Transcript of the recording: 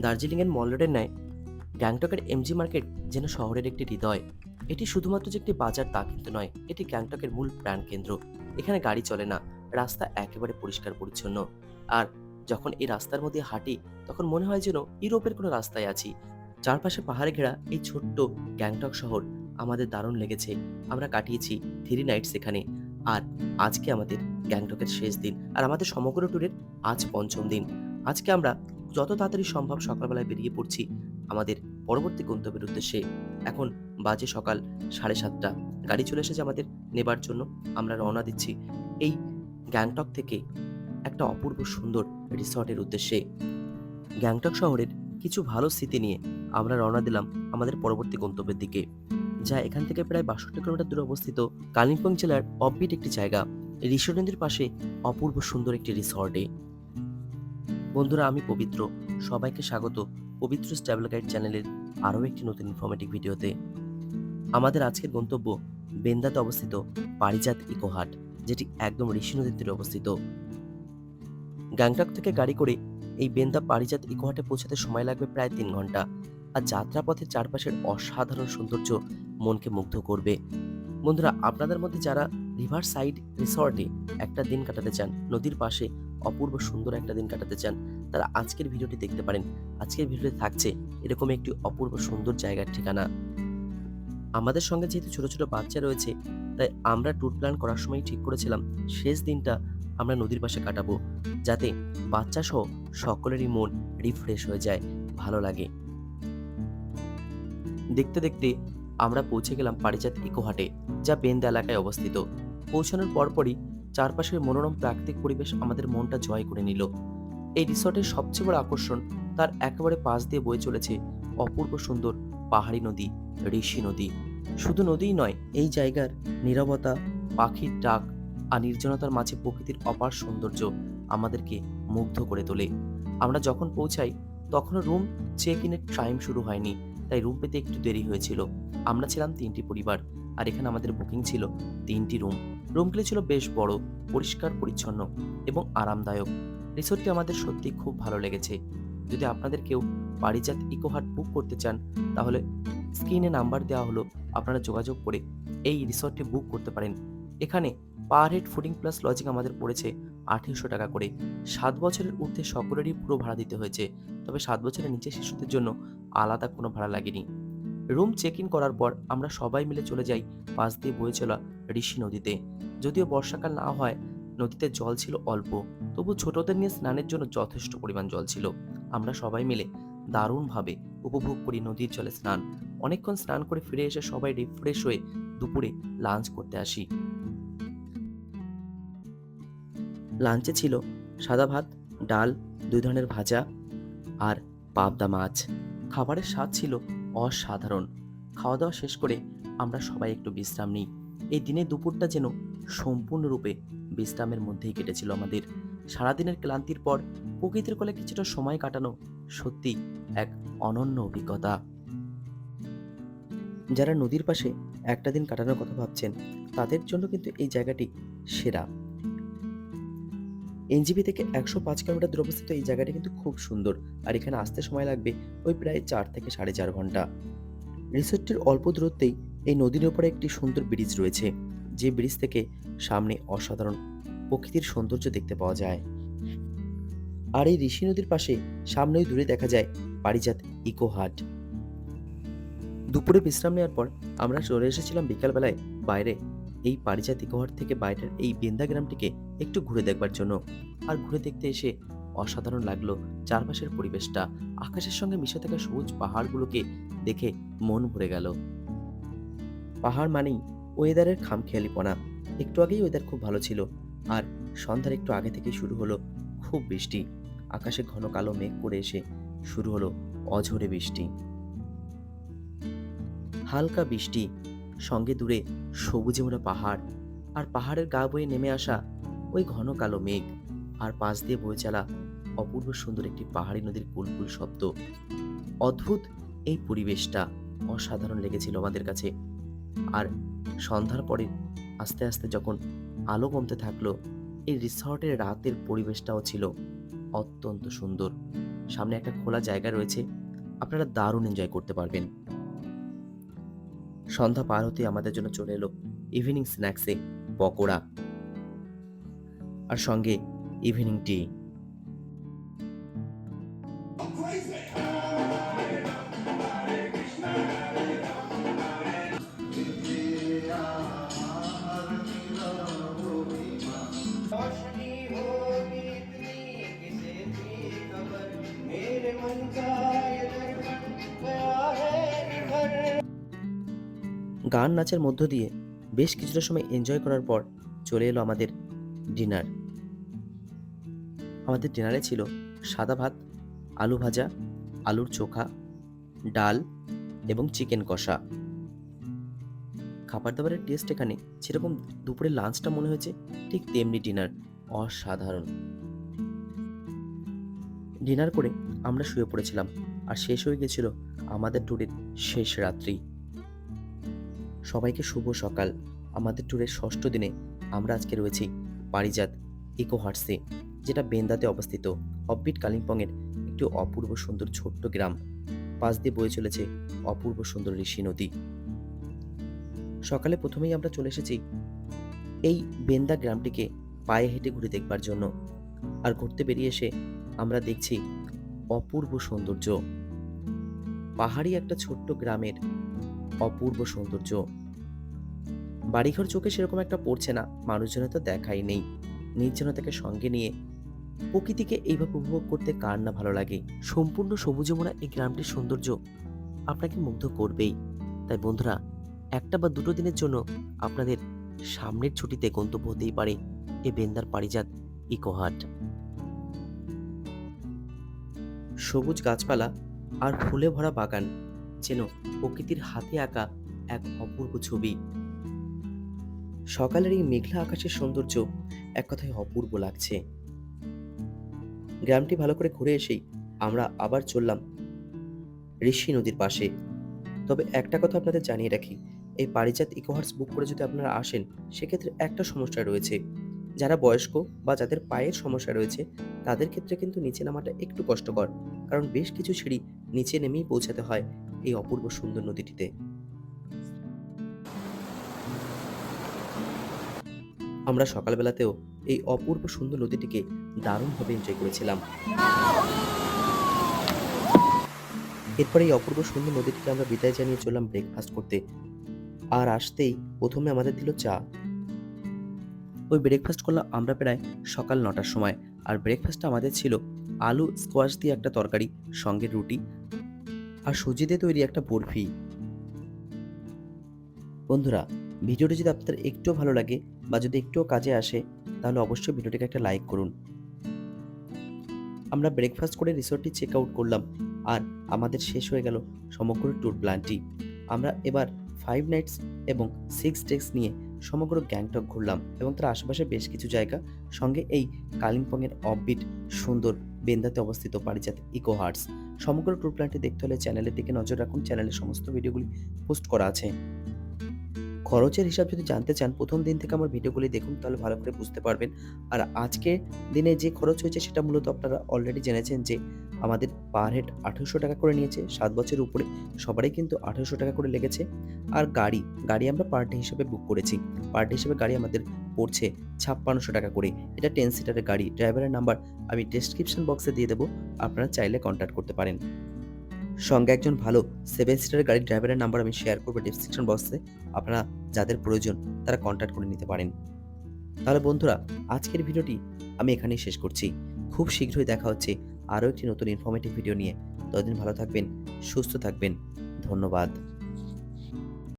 দার্জিলিংয়ের মল রোডের ন্যায় গ্যাংটকের এমজি মার্কেট যেন শহরের একটি হৃদয়। এটি শুধুমাত্র যে একটি বাজার তা কিন্তু নয়, এটি গ্যাংটকের মূল প্রাণকেন্দ্র। এখানে গাড়ি চলে না, রাস্তা একেবারে পরিষ্কার পরিচ্ছন্ন। আর যখন এই রাস্তার মধ্যে হাঁটি, তখন মনে হয় যেন ইউরোপের কোনো রাস্তায় আছি। চারপাশে পাহাড়ে ঘেরা এই ছোট্ট গ্যাংটক শহর আমাদের দারুণ লেগেছে। আমরা কাটিয়েছি থ্রি নাইটস এখানে। আর আজকে আমাদের গ্যাংটকের শেষ দিন। আর আমাদের সমগ্র ট্যুরের আজ পঞ্চম দিন। আজকে আমরা যত তাড়াতাড়ি সম্ভব সকালবেলায় বেরিয়ে পড়ছি। আমাদের পরবর্তী গন্তব্যের উদ্দেশ্যে এখন বাজে সকাল সাড়ে সাতটা। গাড়ি চলে এসেছে আমাদের নেবার জন্য। আমরা রওনা দিচ্ছি এই গ্যাংটক থেকে একটা অপূর্ব সুন্দর রিসর্টের উদ্দেশ্যে। গ্যাংটক শহরের কিছু ভালো স্মৃতি নিয়ে আমরা রওনা দিলাম আমাদের পরবর্তী গন্তব্যের দিকে, যা এখান থেকে প্রায় বাষট্টি কিলোমিটার দূরে অবস্থিত কালিম্পং জেলার অফবিট একটি জায়গা নদীর পাশে অপূর্ব সুন্দর একটি রিসর্টে। বন্ধুরা, আমি পবিত্র। সবাইকে স্বাগত পবিত্র ট্রাভেল গাইড চ্যানেলের আরও একটি নতুন ইনফরমেটিভ ভিডিওতে। আমাদের আজকের গন্তব্য বেন্দাতে অবস্থিত পারিজাত ইকোহাট, যেটি একদম ঋষি নদীর তীরে অবস্থিত। গ্যাংটক থেকে গাড়ি করে এই বেন্দা পারিজাত ইকোহাটে পৌঁছাতে সময় লাগবে প্রায় তিন ঘণ্টা, আর যাত্রাপথের চারপাশের অসাধারণ সৌন্দর্য মনকে মুগ্ধ করবে। বন্ধুরা, আপনাদের মধ্যে যারা রিভার সাইড রিসর্টে একটা দিন কাটাতে চান, নদীর পাশে অপূর্ব সুন্দর একটা দিন কাটাতে চান, তারা আজকের ভিডিওটি দেখতে পারেন। আজকের ভিডিওতে থাকছে এরকম একটি অপূর্ব সুন্দর জায়গার ঠিকানা। আমাদের সঙ্গে যেহেতু ছোট ছোট বাচ্চা রয়েছে, তাই আমরা ট্যুর প্ল্যান করার সময় ঠিক করেছিলাম, শেষ দিনটা আমরা নদীর পাশে কাটাবো, যাতে বাচ্চা সহ সকলেরই মন রিফ্রেশ হয়ে যায়, ভালো লাগে। দেখতে দেখতে আমরা পৌঁছে গেলাম পারিজাত ইকোহাটে যা বেন্দা এলাকায় অবস্থিত। পৌঁছানোর পরপরই চারপাশের মনোরম প্রাকৃতিক পরিবেশ আমাদের মনটা জয় করে নিল। এই রিসর্টের সবচেয়ে বড় আকর্ষণ তার একেবারে পাশ দিয়ে বয়ে চলেছে অপূর্ব সুন্দর পাহাড়ি নদী, ঋষি নদী। শুধু নদীই নয়, এই জায়গার নিরবতা, পাখির ডাক আর নির্জনতার মাঝে প্রকৃতির অপার সৌন্দর্য আমাদেরকে মুগ্ধ করে তোলে। আমরা যখন পৌঁছাই, তখনও রুম চেক ইনের টাইম শুরু হয়নি, তাই রুম পেতে একটু দেরি হয়েছিল। আমরা ছিলাম তিনটি পরিবার, আর এখানে আমাদের বুকিং ছিল তিনটি রুম রুমগুলি ছিল বেশ বড়, পরিষ্কার, পরিচ্ছন্ন এবং আরামদায়ক। রিসোর্টটি আমাদের সত্যি খুব ভালো লেগেছে। যদি আপনাদের কেউ পারিজাত ইকোহাট বুক করতে চান, তাহলে স্ক্রিনে নাম্বার দেওয়া হলো, আপনারা যোগাযোগ করে এই রিসর্টটি বুক করতে পারেন। এখানে per head fooding plus lodging আমাদের পড়েছে আঠেরোশো টাকা করে। সাত বছরের ঊর্ধ্বে সকলেরই পুরো ভাড়া দিতে হয়েছে, তবে সাত বছরের নিচে শিশুদের জন্য আলাদা কোনো ভাড়া লাগেনি। রুম চেক ইন করার পর আমরা সবাই মিলে চলে যাই পাশ দিয়ে বয়ে চলা ঋষি নদীতে। যদিও বর্ষাকাল না হয়, নদীতে জল ছিল অল্প, তবু ছোটদের নিয়ে স্নানের জন্য যথেষ্ট পরিমাণ জল ছিল। আমরা সবাই মিলে দারুণভাবে উপভোগ করি নদীর জলে স্নান। অনেকক্ষণ স্নান করে ফিরে এসে সবাই রিফ্রেশ হয়ে দুপুরে লাঞ্চ করতে আসি। লাঞ্চে ছিল সাদা ভাত, ডাল, দুই ধরনের ভাজা আর পাবদা মাছ। খাবারের স্বাদ ছিল অসাধারণ। খাওয়া দাওয়া শেষ করে আমরা সবাই একটু বিশ্রাম নিই। এই দিনে দুপুরটা যেন সম্পূর্ণরূপে বিশ্রামের মধ্যেই কেটেছিল আমাদের। সারাদিনের ক্লান্তির পর প্রকৃতির কোলে কিছুটা সময় কাটানো সত্যি এক অনন্য অভিজ্ঞতা। যারা নদীর পাশে একটা দিন কাটানোর কথা ভাবছেন, তাদের জন্য কিন্তু এই জায়গাটি সেরা। এনজিবি থেকে একশো পাঁচ কিলোমিটার দূরে অবস্থিত এই জায়গাটি কিন্তু খুব সুন্দর, আর এখানে আসতে সময় লাগবে ওই প্রায় চার থেকে সাড়ে চার ঘণ্টা। রিসোর্টটির অল্প দূরত্বেই এই নদীর উপরে একটি সুন্দর ব্রিজ রয়েছে। যে ব্রিজ থেকে সামনে অসাধারণ প্রকৃতির সৌন্দর্য দেখতে পাওয়া যায়। আর এই ঋষি নদীর পাশে সামনেই দূরে দেখা যায় পারিজাত ইকো হাট। দুপুরে বিশ্রাম নেওয়ার পর আমরা চলে এসেছিলাম বিকালবেলায় বাইরে। এই পারিজাত ইকোহাট থেকে বাইরের এই বেন্দা গ্রামটিকে একটু ঘুরে দেখবার জন্য। আর ঘুরে দেখতে এসে অসাধারণ লাগল চারপাশের পরিবেশটা। আকাশের সঙ্গে মিশে থাকা সবুজ পাহাড়গুলোকে দেখে মন ভরে গেল। পাহাড় মানেই ওয়েদারের খামখেয়ালিপনা একটু আগেই ওয়েদার খুব ভালো ছিল। আর সন্ধ্যার একটু আগে থেকেই শুরু হলো খুব বৃষ্টি। আকাশে ঘন কালো মেঘ করে এসে শুরু হলো অঝরে বৃষ্টি। হালকা বৃষ্টি, সঙ্গে দূরে সবুজে মোড়া পাহাড় আর পাহাড়ের গা বয়ে নেমে আসা ওই ঘন কালো মেঘ আর পাশ দিয়ে বয়ে চলা অপূর্ব সুন্দর একটি পাহাড়ি নদীর কুলকুল শব্দ। অদ্ভুত এই পরিবেশটা অসাধারণ লেগেছিল আমাদের কাছে। আর সন্ধ্যার পরে আস্তে আস্তে যখন আলো কমতে থাকল, এই রিসর্টের রাতের পরিবেশটাও ছিল অত্যন্ত সুন্দর। সামনে একটা খোলা জায়গা রয়েছে, আপনারা দারুণ এনজয় করতে পারবেন। সন্ধ্যা পার হতে আমাদের জন্য চলে এলো ইভিনিং স্ন্যাক্সে পকোড়া আর সঙ্গে ইভিনিং টি গান নাচের মধ্য দিয়ে বেশ কিছুটা সময় এনজয় করার পর চলে এলো আমাদের ডিনার আমাদের ডিনারে ছিল সাদা ভাত, আলু ভাজা, আলুর চোখা, ডাল এবং চিকেন কষা। খাবার দাবারের টেস্ট এখানে যেরকম দুপুরে লাঞ্চটা মনে হয়েছে, ঠিক তেমনি ডিনার অসাধারণ। ডিনার করে আমরা শুয়ে পড়েছিলাম, আর শেষ হয়ে গেছিল আমাদের ট্যুরের শেষ রাত্রি। সবাইকে শুভ সকাল। আমাদের ট্যুরের ষষ্ঠ দিনে আমরা আজকে রয়েছি পারিজাত ইকো হার্টসে যেটা বেন্দাতে অবস্থিত। অববিট কালিম্পংয়ের একটি অপূর্ব সুন্দর ছোট্ট গ্রাম। পাশ দিয়ে বয়ে চলেছে অপূর্ব সুন্দর ঋষি নদী। সকালে প্রথমেই আমরা চলে এসেছি এই বেন্দা গ্রামটিকে পায়ে হেঁটে ঘুরে দেখবার জন্য। আর ঘুরতে বেরিয়ে এসে আমরা দেখছি অপূর্ব সৌন্দর্য। পাহাড়ি একটা ছোট্ট গ্রামের অপূর্ব সৌন্দর্য। বাড়িঘর চোখে সেরকম একটা পড়ছে না, মানুষজনের তো দেখাই নেই। নির্জনতাকে সঙ্গে নিয়ে প্রকৃতিকে এইভাবে উপভোগ করতে কার না ভালো লাগে? সম্পূর্ণ সবুজে মোড়া এই গ্রামটির সৌন্দর্য আপনাকে মুগ্ধ করবেই। তাই বন্ধুরা, একটা বা দুটো দিনের জন্য আপনাদের সামনের ছুটিতে গন্তব্য হতেই পারে এ বেন্দার পারিজাত ইকোহাট। সবুজ গাছপালা আর ফুলে ভরা বাগান যেন প্রকৃতির হাতে আঁকা এক অপূর্ব ছবি। সকালের এই মেঘলা আকাশের সৌন্দর্য এক কথায় অপূর্ব লাগছে। গ্রামটি ভালো করে ঘুরে এসেই আমরা আবার চললাম ঋষি নদীর পাশে। তবে একটা কথা আপনাদের জানিয়ে রাখি, এই পারিজাত ইকোহার্স বুক করে যদি আপনারা আসেন, সেক্ষেত্রে একটা সমস্যা রয়েছে। যারা বয়স্ক বা যাদের পায়ের সমস্যা রয়েছে, তাদের ক্ষেত্রে কিন্তু নিচে নামাটা একটু কষ্টকর, কারণ বেশ কিছু সিঁড়ি নিচে নেমেই পৌঁছাতে হয়। এই অপূর্ব সুন্দর নদীটিতে। আমরা সকালবেলাতেও এই অপূর্ব সুন্দর নদীটিকে দারুণভাবে এনজয় করেছিলাম। এরপরে এই অপূর্ব সুন্দর নদীটিকে আমরা বিদায় জানিয়ে চললাম ব্রেকফাস্ট করতে। আর আসতেই প্রথমে আমাদের দিল চা। ওই ব্রেকফাস্ট করলাম আমরা প্রায় সকাল নটার সময়। আর ব্রেকফাস্টটা আমাদের ছিল আলু স্কোয়াশ দিয়ে একটা তরকারি, সঙ্গে রুটি আর সুজি দিয়ে তৈরি একটা বরফি। বন্ধুরা, ভিডিওটি যদি আপনাদের একটু ভালো লাগে বা যদি একটুও কাজে আসে, তাহলে অবশ্যই ভিডিওটিকে একটা লাইক করুন। আমরা ব্রেকফাস্ট করে রিসোর্টটি চেক আউট করলাম আর আমাদের শেষ হয়ে গেল সমগ্র ট্যুর প্ল্যানটি। আমরা এবার ফাইভ নাইটস এবং সিক্স ডেজ নিয়ে সমগ্র গ্যাংটক ঘুরলাম এবং তার আশেপাশে বেশ কিছু জায়গা, সঙ্গে এই কালিম্পংয়ের অববিট সুন্দর বেন্দাতে অবস্থিত পারিজাত ইকো হার্টস সমগ্র ট্যুর প্ল্যানটি দেখতে হলে চ্যানেলের দিকে নজর রাখুন। চ্যানেলের সমস্ত ভিডিওগুলি পোস্ট করা আছে। খরচের হিসাব যদি জানতে চান, প্রথম দিন থেকে আমার ভিডিওগুলি দেখুন, তাহলে ভালো করে বুঝতে পারবেন। আর আজকে দিনে যে খরচ হয়েছে, সেটা মূলত আপনারা অলরেডি জেনেছেন যে, আমাদের পার হেড আঠেরোশো টাকা করে নিয়েছে। সাত বছরের উপরে সবারই কিন্তু আঠেরোশো টাকা করে লেগেছে। আর গাড়ি গাড়ি আমরা পার ডে হিসেবে বুক করেছি। পার ডে হিসেবে গাড়ি আমাদের পড়ছে ছাপ্পান্নশো টাকা করে। এটা টেন সিটারের গাড়ি। ড্রাইভারের নাম্বার আমি ডেসক্রিপশন বক্সে দিয়ে দেবো। আপনারা চাইলে কন্ট্যাক্ট করতে পারেন। সঙ্গে একজন ভালো সেভেন সিটার গাড়ির ড্রাইভারের নাম্বার আমি শেয়ার করব ডিসক্রিপশন বক্সে আপনারা যাদের প্রয়োজন তারা কন্ট্যাক্ট করে নিতে পারেন। তাহলে বন্ধুরা, আজকের ভিডিওটি আমি এখানেই শেষ করছি। খুব শীঘ্রই দেখা হচ্ছে আরও একটি নতুন ইনফরমেটিভ ভিডিও নিয়ে। ততদিন ভালো থাকবেন, সুস্থ থাকবেন। ধন্যবাদ।